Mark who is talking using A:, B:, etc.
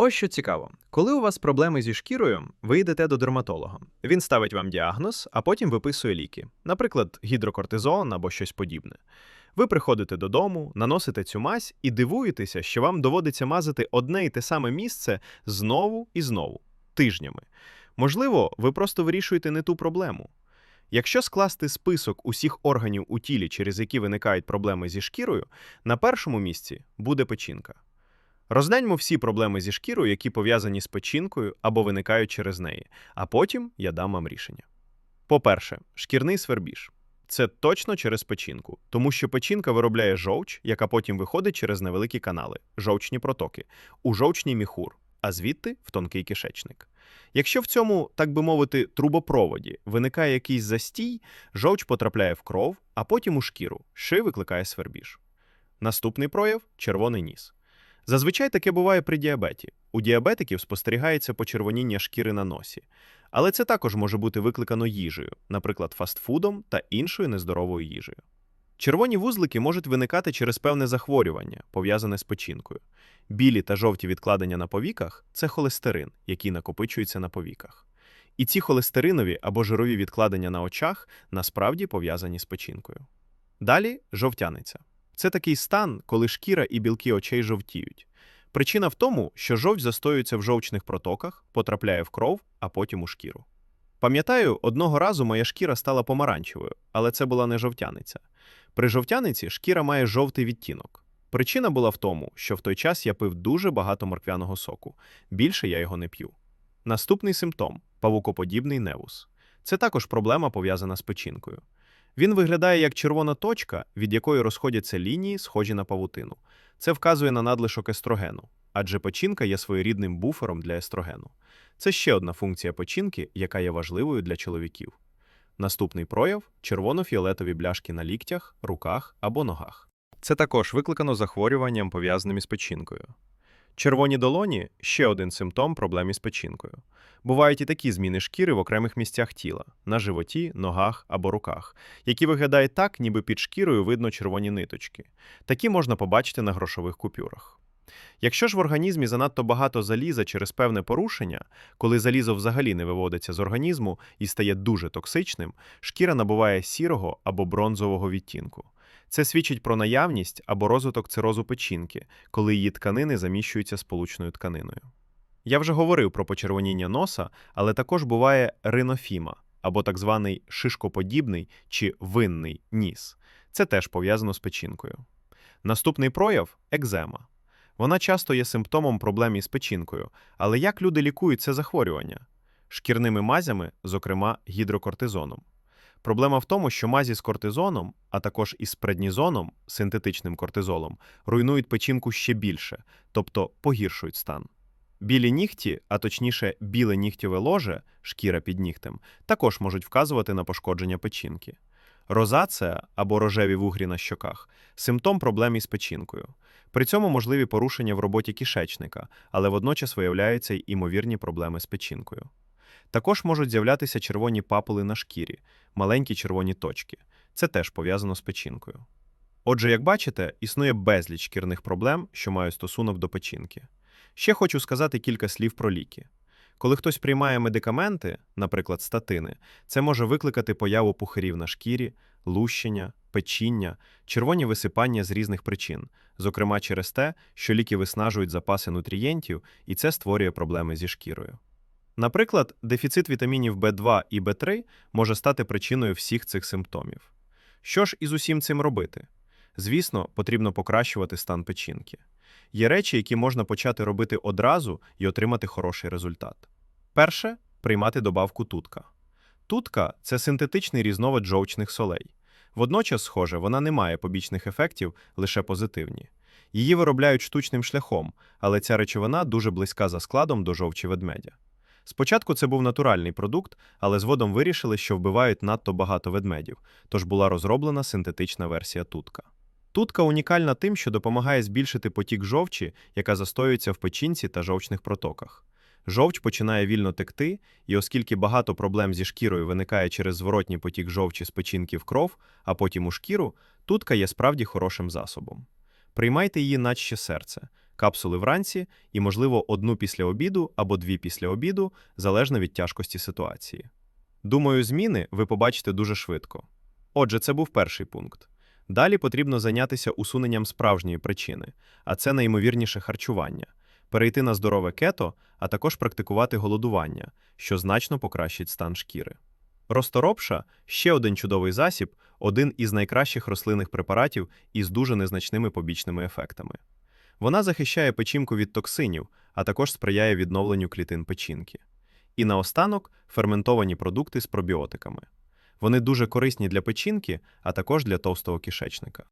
A: Ось що цікаво, коли у вас проблеми зі шкірою, ви йдете до дерматолога. Він ставить вам діагноз, а потім виписує ліки, наприклад, гідрокортизон або щось подібне. Ви приходите додому, наносите цю мазь і дивуєтеся, що вам доводиться мазати одне і те саме місце знову і знову, тижнями. Можливо, ви просто вирішуєте не ту проблему. Якщо скласти список усіх органів у тілі, через які виникають проблеми зі шкірою, на першому місці буде печінка. Розгляньмо всі проблеми зі шкірою, які пов'язані з печінкою або виникають через неї, а потім я дам вам рішення. По-перше, шкірний свербіж. Це точно через печінку, тому що печінка виробляє жовч, яка потім виходить через невеликі канали, жовчні протоки, у жовчний міхур, а звідти в тонкий кишечник. Якщо в цьому, так би мовити, трубопроводі виникає якийсь застій, жовч потрапляє в кров, а потім у шкіру, що викликає свербіж. Наступний прояв червоний ніс. Зазвичай таке буває при діабеті. У діабетиків спостерігається почервоніння шкіри на носі. Але це також може бути викликано їжею, наприклад, фастфудом та іншою нездоровою їжею. Червоні вузлики можуть виникати через певне захворювання, пов'язане з печінкою. Білі та жовті відкладення на повіках це холестерин, який накопичується на повіках. І ці холестеринові або жирові відкладення на очах насправді пов'язані з печінкою. Далі жовтяниця. Це такий стан, коли шкіра і білки очей жовтіють. Причина в тому, що жовч застоюється в жовчних протоках, потрапляє в кров, а потім у шкіру. Пам'ятаю, одного разу моя шкіра стала помаранчевою, але це була не жовтяниця. При жовтяниці шкіра має жовтий відтінок. Причина була в тому, що в той час я пив дуже багато морквяного соку. Більше я його не п'ю. Наступний симптом павукоподібний невус. Це також проблема пов'язана з печінкою. Він виглядає як червона точка, від якої розходяться лінії, схожі на павутину. Це вказує на надлишок естрогену, адже печінка є своєрідним буфером для естрогену. Це ще одна функція печінки, яка є важливою для чоловіків. Наступний прояв червоно-фіолетові бляшки на ліктях, руках або ногах. Це також викликано захворюванням, пов'язаним із печінкою. Червоні долоні ще один симптом проблем із печінкою. Бувають і такі зміни шкіри в окремих місцях тіла на животі, ногах або руках, які виглядають так, ніби під шкірою видно червоні ниточки. Такі можна побачити на грошових купюрах. Якщо ж в організмі занадто багато заліза через певне порушення, коли залізо взагалі не виводиться з організму і стає дуже токсичним, шкіра набуває сірого або бронзового відтінку. Це свідчить про наявність або розвиток цирозу печінки, коли її тканини заміщуються сполучною тканиною. Я вже говорив про почервоніння носа, але також буває ринофіма або так званий шишкоподібний чи винний ніс. Це теж пов'язано з печінкою. Наступний прояв екзема. Вона часто є симптомом проблем із печінкою, але як люди лікують це захворювання? Шкірними мазями, зокрема гідрокортизоном. Проблема в тому, що мазі з кортизоном, а також із преднізоном, синтетичним кортизолом, руйнують печінку ще більше, тобто погіршують стан. Білі нігті, а точніше, біле нігтєве ложе, шкіра під нігтем, також можуть вказувати на пошкодження печінки. Розація або рожеві вугрі на щоках симптом проблем із печінкою. При цьому можливі порушення в роботі кишечника, але водночас виявляються й імовірні проблеми з печінкою. Також можуть з'являтися червоні папули на шкірі, маленькі червоні точки. Це теж пов'язано з печінкою. Отже, як бачите, існує безліч шкірних проблем, що мають стосунок до печінки. Ще хочу сказати кілька слів про ліки. Коли хтось приймає медикаменти, наприклад, статини, це може викликати появу пухарів на шкірі, лущення, печіння, червоні висипання з різних причин, зокрема через те, що ліки виснажують запаси нутрієнтів, і це створює проблеми зі шкірою. Наприклад, дефіцит вітамінів В2 і В3 може стати причиною всіх цих симптомів. Що ж із усім цим робити? Звісно, потрібно покращувати стан печінки. Є речі, які можна почати робити одразу і отримати хороший результат. Перше приймати добавку тутка. Тутка це синтетичний різновид жовчних солей. Водночас, схоже, вона не має побічних ефектів, лише позитивні. Її виробляють штучним шляхом, але ця речовина дуже близька за складом до жовчі ведмедя. Спочатку це був натуральний продукт, але згодом вирішили, що вбивають надто багато ведмедів, тож була розроблена синтетична версія тутка. Тутка унікальна тим, що допомагає збільшити потік жовчі, яка застоюється в печінці та жовчних протоках. Жовч починає вільно текти, і оскільки багато проблем зі шкірою виникає через зворотній потік жовчі з печінки в кров, а потім у шкіру, тутка є справді хорошим засобом. Приймайте її наче серце. Капсули вранці і, можливо, одну після обіду або дві після обіду, залежно від тяжкості ситуації. Думаю, зміни ви побачите дуже швидко. Отже, це був перший пункт. Далі потрібно зайнятися усуненням справжньої причини, а це найімовірніше харчування, перейти на здорове кето, а також практикувати голодування, що значно покращить стан шкіри. Росторопша ще один чудовий засіб, один із найкращих рослинних препаратів із дуже незначними побічними ефектами. Вона захищає печінку від токсинів, а також сприяє відновленню клітин печінки. І наостанок ферментовані продукти з пробіотиками. Вони дуже корисні для печінки, а також для товстого кишечника.